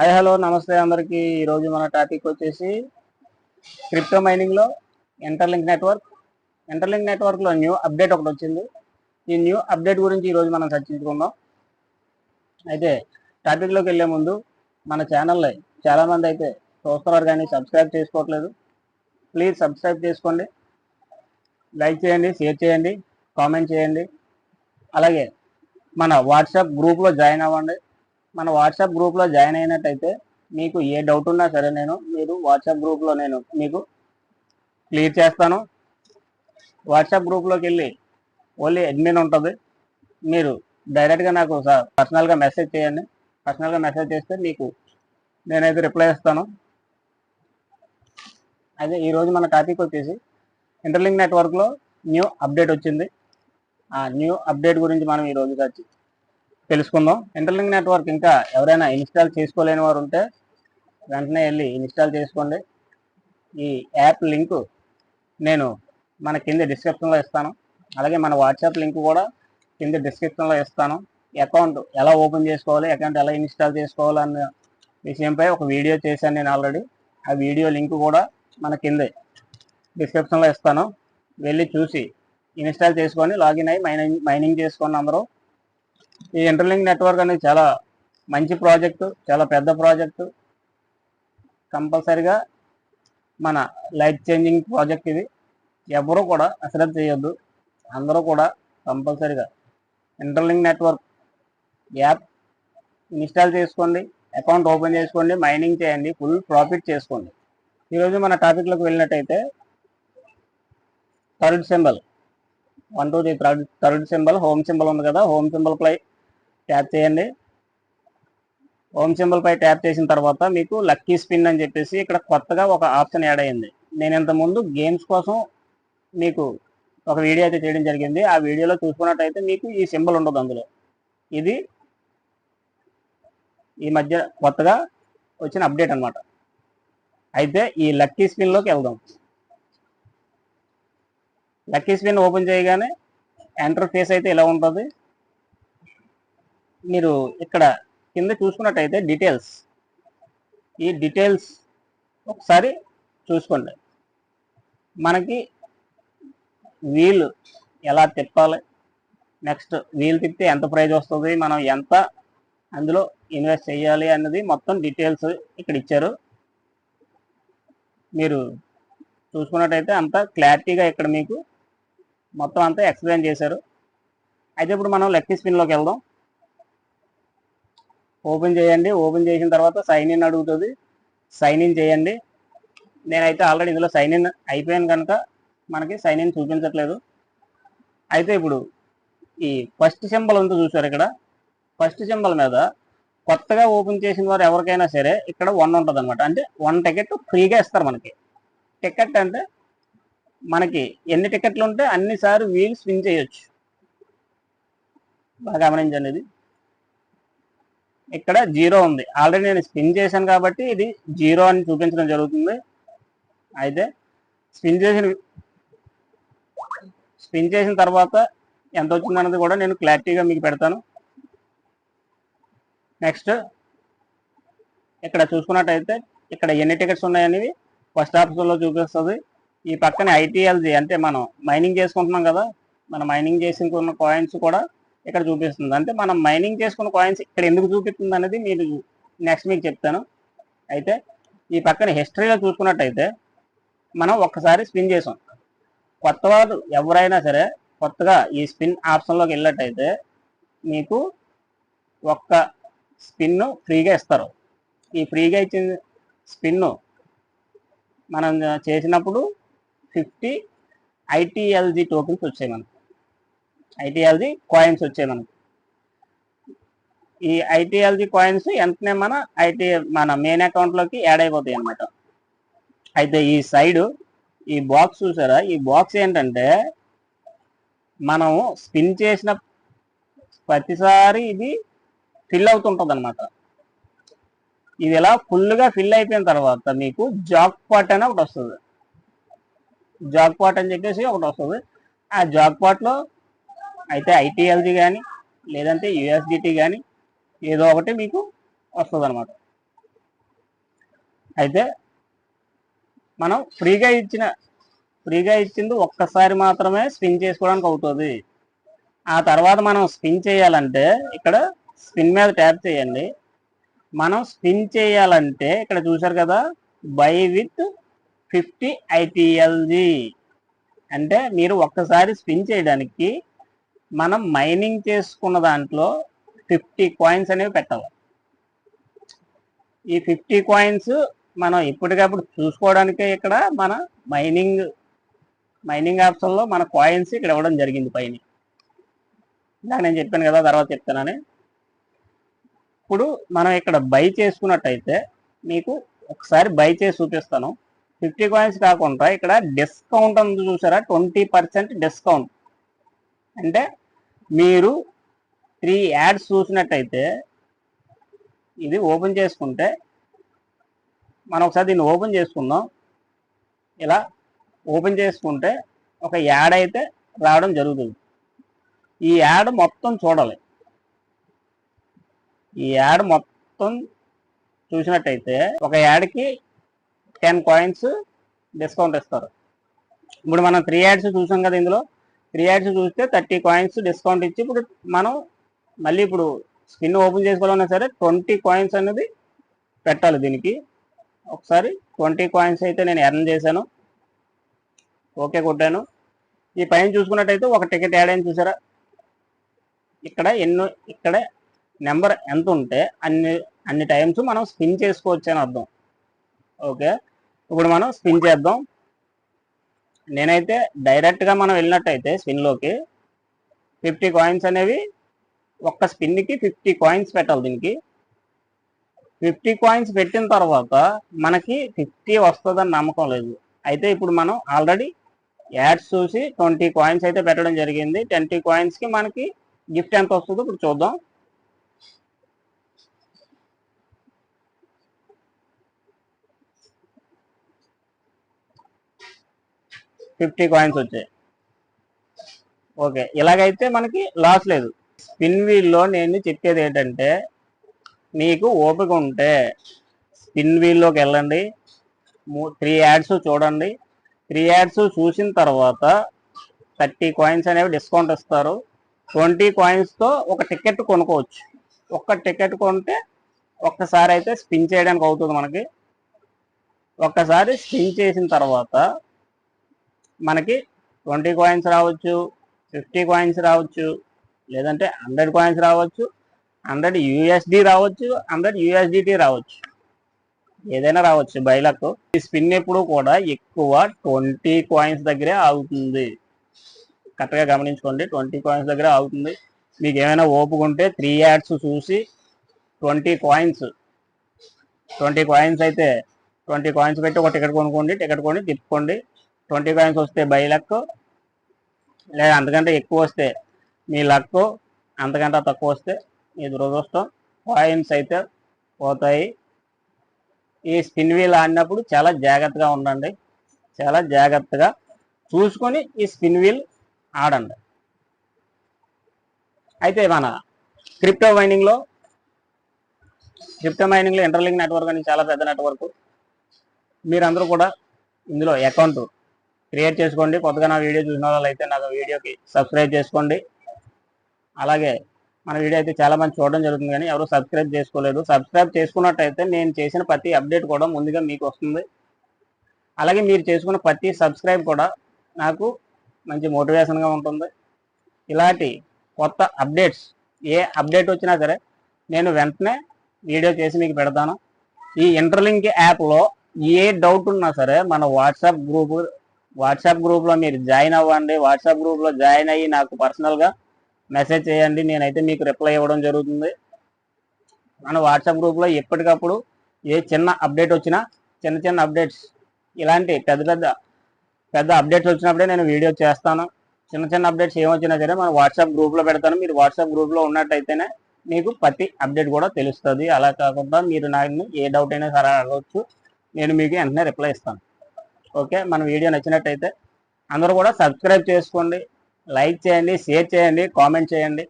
Hi hello నమస్తే అందరికీ. ఈరోజు మన టాపిక్ వచ్చేసి క్రిప్టో మైనింగ్లో ఇంటర్లింక్ నెట్వర్క్ ఇంటర్లింక్ నెట్వర్క్లో న్యూ అప్డేట్ ఒకటి వచ్చింది. ఈ న్యూ అప్డేట్ గురించి ఈరోజు మనం చర్చించుకుందాం. అయితే టాపిక్లోకి వెళ్ళే ముందు మన ఛానల్ని చాలామంది అయితే చూస్తున్నారు కానీ సబ్స్క్రైబ్ చేసుకోవట్లేదు. ప్లీజ్ సబ్స్క్రైబ్ చేసుకోండి. లైక్ చేయండి షేర్ చేయండి కామెంట్ చేయండి. అలాగే మన వాట్సాప్ గ్రూప్లో జాయిన్ అవ్వండి. మన వాట్సాప్ గ్రూప్లో జాయిన్ అయినట్టయితే మీకు ఏ డౌట్ ఉన్నా సరే నేను మీరు వాట్సాప్ గ్రూప్లో నేను మీకు క్లియర్ చేస్తాను. వాట్సాప్ గ్రూప్లోకి వెళ్ళి ఓన్లీ అడ్మిన్ ఉంటుంది. మీరు డైరెక్ట్గా నాకు పర్సనల్గా మెసేజ్ చేయండి. పర్సనల్గా మెసేజ్ చేస్తే మీకు నేనైతే రిప్లై ఇస్తాను. అయితే ఈరోజు మన టాపిక్ వచ్చేసి ఇంటర్లింక్ నెట్వర్క్లో న్యూ అప్డేట్ వచ్చింది. ఆ న్యూ అప్డేట్ గురించి మనం ఈరోజు చర్చి తెలుసుకుందాం. ఇంటర్లింక్ నెట్వర్క్ ఇంకా ఎవరైనా ఇన్స్టాల్ చేసుకోలేని వారు ఉంటే వెంటనే వెళ్ళి ఇన్స్టాల్ చేసుకోండి. ఈ యాప్ లింకు నేను మన కింద డిస్క్రిప్షన్లో ఇస్తాను. అలాగే మన వాట్సాప్ లింక్ కూడా కింద డిస్క్రిప్షన్లో ఇస్తాను. అకౌంట్ ఎలా ఓపెన్ చేసుకోవాలి అకౌంట్ ఎలా ఇన్స్టాల్ చేసుకోవాలన్న విషయంపై ఒక వీడియో చేశాను నేను ఆల్రెడీ ఆ వీడియో లింక్ కూడా మన కింద డిస్క్రిప్షన్లో ఇస్తాను. వెళ్ళి చూసి ఇన్స్టాల్ చేసుకొని లాగిన్ అయ్యి మైనింగ్ మైనింగ్ చేసుకొని అందరూ ఈ ఇంటర్లింక్ నెట్వర్క్ అనేది చాలా మంచి ప్రాజెక్టు చాలా పెద్ద ప్రాజెక్టు కంపల్సరిగా మన లైఫ్ చేంజింగ్ ప్రాజెక్ట్ ఇది. ఎవరు కూడా అశ్రద్ధ చేయొద్దు. అందరూ కూడా కంపల్సరిగా ఇంటర్లింక్ నెట్వర్క్ యాప్ ఇన్స్టాల్ చేసుకోండి అకౌంట్ ఓపెన్ చేసుకోండి మైనింగ్ చేయండి ఫుల్ ప్రాఫిట్ చేసుకోండి. ఈరోజు మన టాపిక్లోకి వెళ్ళినట్టయితే third symbol one two three third third symbol home symbol ఉంది కదా. హోమ్ సింబల్ పై ట్యాప్ చేయండి. హోమ్ సింబల్ పై ట్యాప్ చేసిన తర్వాత మీకు లక్కీ స్పిన్ అని చెప్పేసి ఇక్కడ కొత్తగా ఒక ఆప్షన్ యాడ్ అయింది. నేను ఇంతకుముందు గేమ్స్ కోసం మీకు ఒక వీడియో అయితే చేయడం జరిగింది. ఆ వీడియోలో చూసుకున్నట్టయితే మీకు ఈ సింబల్ ఉండదు అందులో. ఇది ఈ మధ్య కొత్తగా వచ్చిన అప్డేట్ అన్నమాట. అయితే ఈ లక్కీ స్పిన్లోకి వెళ్దాం. లక్కీ స్పిన్ ఓపెన్ చేయగానే ఎంటర్ ఫేస్ అయితే ఇలా ఉంటుంది. మీరు ఇక్కడ కింద చూసుకున్నట్టయితే డీటెయిల్స్ ఈ డీటెయిల్స్ ఒకసారి చూసుకోండి. మనకి వీల్ ఎలా తిప్పాలి? నెక్స్ట్ వీల్ తిప్పితే ఎంత ప్రైజ్ వస్తుంది? మనం ఎంత అందులో ఇన్వెస్ట్ చేయాలి అన్నది మొత్తం డీటెయిల్స్ ఇక్కడ ఇచ్చారు. మీరు చూసుకున్నట్టయితే అంత క్లారిటీగా ఇక్కడ మీకు మొత్తం అంతా ఎక్స్ప్లెయిన్ చేశారు. అయితే ఇప్పుడు మనం లెక్కీ స్పిన్లోకి వెళ్దాం. ఓపెన్ చేయండి. ఓపెన్ చేసిన తర్వాత సైన్ ఇన్ అడుగుతుంది. సైన్ ఇన్ చేయండి. నేనైతే ఆల్రెడీ ఇందులో సైన్ ఇన్ అయిపోయాను కనుక మనకి సైన్ ఇన్ చూపించట్లేదు. అయితే ఇప్పుడు ఈ ఫస్ట్ సింబల్ ఉంది చూసారు ఇక్కడ? ఫస్ట్ సింబల్ మీద కొత్తగా ఓపెన్ చేసిన వారు ఎవరికైనా సరే ఇక్కడ వన్ ఉంటుంది అనమాట అంటే వన్ టికెట్ ఫ్రీగా ఇస్తారు మనకి. టికెట్ అంటే మనకి ఎన్ని టికెట్లు ఉంటే అన్నిసార్లు వీల్ స్విన్ చేయొచ్చు. బాగా గమనించండి ఇది. ఇక్కడ జీరో ఉంది. ఆల్రెడీ నేను స్పిన్ చేశాను కాబట్టి ఇది జీరో అని చూపించడం జరుగుతుంది. అయితే స్పిన్ చేసిన స్పిన్ చేసిన తర్వాత ఎంత వచ్చిందన్నది కూడా నేను క్లారిటీగా మీకు పెడతాను. నెక్స్ట్ ఇక్కడ చూసుకున్నట్టయితే ఇక్కడ ఎన్ని టికెట్స్ ఉన్నాయనేవి ఫస్ట్ ఆప్షన్లో చూపిస్తుంది. ఈ పక్కన ఐటీఎల్జీ అంటే మనం మైనింగ్ చేసుకుంటున్నాం కదా. మనం మైనింగ్ చేసుకున్న కాయిన్స్ కూడా ఇక్కడ చూపిస్తుంది. అంటే మనం మైనింగ్ చేసుకున్న కాయిన్స్ ఇక్కడ ఎందుకు చూపిస్తుంది అనేది మీరు నెక్స్ట్ మీకు చెప్తాను. అయితే ఈ పక్కన హిస్టరీలో చూసుకున్నట్టయితే మనం ఒక్కసారి స్పిన్ చేసాం. కొత్త వారు ఎవరైనా సరే కొత్తగా ఈ స్పిన్ ఆప్షన్లోకి వెళ్ళినట్టయితే మీకు ఒక్క స్పిన్ ఫ్రీగా ఇస్తారు. ఈ ఫ్రీగా ఇచ్చిన స్పిన్ మనం చేసినప్పుడు ఫిఫ్టీ ఐటీఎల్జీ టోకెన్స్ వచ్చాయి మనకు. ఐటీఎల్జీ కాయిన్స్ వచ్చాయి మనకు. ఈ ఐటీఎల్జీ కాయిన్స్ వెంటనే మన ఐటీ మన మెయిన్ అకౌంట్లోకి యాడ్ అయిపోతాయి అన్నమాట. అయితే ఈ సైడ్ ఈ బాక్స్ చూసారా? ఈ బాక్స్ ఏంటంటే మనం స్పిన్ చేసిన ప్రతిసారి ఇది ఫిల్ అవుతుంటుంది అనమాట ఇది ఇలా ఫుల్గా ఫిల్ అయిపోయిన తర్వాత మీకు జాక్ పాట్ అని ఒకటి వస్తుంది. జాక్ పాట్ అని చెప్పేసి ఒకటి వస్తుంది. ఆ జాక్ పాట్లో అయితే ఐటీఎల్జీ కానీ లేదంటే యుఎస్డిటీ కానీ ఏదో ఒకటి మీకు వస్తుంది అనమాట అయితే మనం ఫ్రీగా ఇచ్చిన ఫ్రీగా ఇచ్చింది ఒక్కసారి మాత్రమే స్పిన్ చేసుకోవడానికి అవుతుంది. ఆ తర్వాత మనం స్పిన్ చేయాలంటే ఇక్కడ స్పిన్ మీద ట్యాప్ చేయండి. మనం స్పిన్ చేయాలంటే ఇక్కడ చూసారు కదా బై విత్ ఫిఫ్టీ ఐటీఎల్జీ. అంటే మీరు ఒక్కసారి స్పిన్ చేయడానికి మనం మైనింగ్ చేసుకున్న దాంట్లో ఫిఫ్టీ కాయిన్స్ అనేవి పెట్టాలి. ఈ ఫిఫ్టీ కాయిన్స్ మనం ఇప్పటికప్పుడు చూసుకోవడానికే ఇక్కడ మన మైనింగ్ మైనింగ్ ఆప్షన్లో మన కాయిన్స్ ఇక్కడ ఇవ్వడం జరిగింది పైన. ఇలా నేను చెప్పాను కదా తర్వాత చెప్తానని. ఇప్పుడు మనం ఇక్కడ బై చేసుకున్నట్టయితే మీకు ఒకసారి బై చేసి చూపిస్తాను. ఫిఫ్టీ కాయిన్స్ కాకుండా ఇక్కడ డిస్కౌంట్ ఉంది చూసారా? ట్వంటీ పర్సెంట్ డిస్కౌంట్ అంటే మీరు త్రీ యాడ్స్ చూసినట్టయితే ఇది ఓపెన్ చేసుకుంటే మనం ఒకసారి దీన్ని ఓపెన్ చేసుకుందాం. ఇలా ఓపెన్ చేసుకుంటే ఒక యాడ్ అయితే రావడం జరుగుతుంది. ఈ యాడ్ మొత్తం చూడాలి. ఈ యాడ్ మొత్తం చూసినట్టయితే ఒక యాడ్కి టెన్ కాయిన్స్ డిస్కౌంట్ ఇస్తారు. ఇప్పుడు మనం త్రీ యాడ్స్ చూసాం కదా ఇందులో. త్రీ యాడ్స్ చూస్తే థర్టీ కాయిన్స్ డిస్కౌంట్ ఇచ్చి ఇప్పుడు మనం మళ్ళీ ఇప్పుడు స్పిన్ ఓపెన్ చేసుకోవాలన్నా సరే ట్వంటీ కాయిన్స్ అనేది పెట్టాలి దీనికి. ఒకసారి ట్వంటీ కాయిన్స్ అయితే నేను ఎర్న్ చేశాను. ఓకే కొట్టాను. ఈ పైన చూసుకున్నట్టయితే ఒక టికెట్ యాడ్ అయిన చూసారా? ఇక్కడ ఎన్నో ఇక్కడ నెంబర్ ఎంత ఉంటే అన్ని అన్ని టైమ్స్ మనం స్పిన్ చేసుకోవచ్చు అని అర్థం. ఓకే? ఇప్పుడు మనం స్పిన్ చేద్దాం. నేనైతే డైరెక్ట్గా మనం వెళ్ళినట్టయితే స్పిన్లోకి ఫిఫ్టీ కాయిన్స్ అనేవి ఒక్క స్పిన్కి ఫిఫ్టీ కాయిన్స్ పెట్టాలి దీనికి. ఫిఫ్టీ కాయిన్స్ పెట్టిన తర్వాత మనకి ఫిఫ్టీ వస్తుందని నమ్మకం లేదు. అయితే ఇప్పుడు మనం ఆల్రెడీ యాడ్స్ చూసి ట్వంటీ కాయిన్స్ అయితే పెట్టడం జరిగింది. ట్వంటీ కాయిన్స్కి మనకి గిఫ్ట్ ఎంత వస్తుందో ఇప్పుడు చూద్దాం. ఫిఫ్టీ కాయిన్స్ వచ్చాయి. ఓకే ఇలాగైతే మనకి లాస్ లేదు. స్పిన్ వీల్లో నేను చెప్పేది ఏంటంటే మీకు ఓపిక ఉంటే స్పిన్ వీల్లోకి వెళ్ళండి. త్రీ యాడ్స్ చూడండి. త్రీ యాడ్స్ చూసిన తర్వాత థర్టీ కాయిన్స్ అనేవి డిస్కౌంట్ ఇస్తారు. ట్వంటీ కాయిన్స్తో ఒక టికెట్ కొనుక్కోవచ్చు. ఒక్క టికెట్ కొంటే ఒక్కసారి అయితే స్పిన్ చేయడానికి అవుతుంది మనకి. ఒక్కసారి స్పిన్ చేసిన తర్వాత మనకి ట్వంటీ కాయిన్స్ రావచ్చు ఫిఫ్టీ కాయిన్స్ రావచ్చు లేదంటే హండ్రెడ్ కాయిన్స్ రావచ్చు హండ్రెడ్ యూఎస్డి రావచ్చు హండ్రెడ్ యూఎస్డిటీ రావచ్చు. ఏదైనా రావచ్చు బయలకు ఈ స్పిన్ ఎప్పుడు కూడా ఎక్కువ ట్వంటీ కాయిన్స్ దగ్గరే ఆగుతుంది. కరెక్ట్గా గమనించుకోండి ట్వంటీ కాయిన్స్ దగ్గర ఆగుతుంది. మీకు ఏమైనా ఓపుకుంటే త్రీ యాడ్స్ చూసి ట్వంటీ కాయిన్స్ ట్వంటీ కాయిన్స్ అయితే ట్వంటీ కాయిన్స్ పెట్టి ఒక టికెట్ కొనుక్కోండి టికెట్ కొని తిప్పుకోండి. ట్వంటీ కాయిన్స్ వస్తే బై లక్ లేదా అంతకంటే ఎక్కువ వస్తే మీ లక్ అంతకంటే తక్కువ వస్తే మీ దురదృష్టం. కాయిన్స్ అయితే పోతాయి. ఈ స్పిన్ వీల్ ఆడినప్పుడు చాలా జాగ్రత్తగా ఉండండి. చాలా జాగ్రత్తగా చూసుకొని ఈ స్పిన్ వీల్ ఆడండి. అయితే మన క్రిప్టో మైనింగ్లో క్రిప్టో మైనింగ్లో ఇంటర్లింక్ నెట్వర్క్ అనేది చాలా పెద్ద నెట్వర్క్. మీరందరూ కూడా ఇందులో అకౌంట్ క్రియేట్ చేసుకోండి. కొత్తగా నా వీడియో చూసిన వాళ్ళు అయితే నాకు వీడియోకి సబ్స్క్రైబ్ చేసుకోండి. అలాగే మన వీడియో అయితే చాలా మంది చూడడం జరుగుతుంది కానీ ఎవరు సబ్స్క్రైబ్ చేసుకోలేదు. సబ్స్క్రైబ్ చేసుకున్నట్టయితే నేను చేసిన ప్రతి అప్డేట్ కూడా ముందుగా మీకు వస్తుంది. అలాగే మీరు చేసుకున్న ప్రతి సబ్స్క్రైబ్ కూడా నాకు మంచి మోటివేషన్గా ఉంటుంది. ఇలాంటి కొత్త అప్డేట్స్ ఏ అప్డేట్ వచ్చినా సరే నేను వెంటనే వీడియో చేసి మీకు పెడతాను. ఈ ఇంటర్లింక్ యాప్లో ఏ డౌట్ ఉన్నా సరే మన వాట్సాప్ గ్రూప్ వాట్సాప్ గ్రూప్లో మీరు జాయిన్ అవ్వండి. వాట్సాప్ గ్రూప్లో జాయిన్ అయ్యి నాకు పర్సనల్గా మెసేజ్ చేయండి. నేనైతే మీకు రిప్లై ఇవ్వడం జరుగుతుంది. మన వాట్సాప్ గ్రూప్లో ఎప్పటికప్పుడు ఏ చిన్న అప్డేట్ వచ్చినా చిన్న చిన్న అప్డేట్స్ ఇలాంటి పెద్ద పెద్ద పెద్ద అప్డేట్స్ వచ్చినప్పుడే నేను వీడియో చేస్తాను. చిన్న చిన్న అప్డేట్స్ ఏమొచ్చినా సరే మన వాట్సాప్ గ్రూప్లో పెడతాను. మీరు వాట్సాప్ గ్రూప్లో ఉన్నట్టయితేనే మీకు ప్రతి అప్డేట్ కూడా తెలుస్తుంది. అలా కాకుండా మీరు నాకు ఏ డౌట్ అయినా సరే అడగవచ్చు నేను మీకు వెంటనే రిప్లై ఇస్తాను. ఓకే? మన వీడియో నచ్చినట్టయితే అందరూ కూడా సబ్స్క్రైబ్ చేసుకోండి. లైక్ చేయండి షేర్ చేయండి కామెంట్ చేయండి.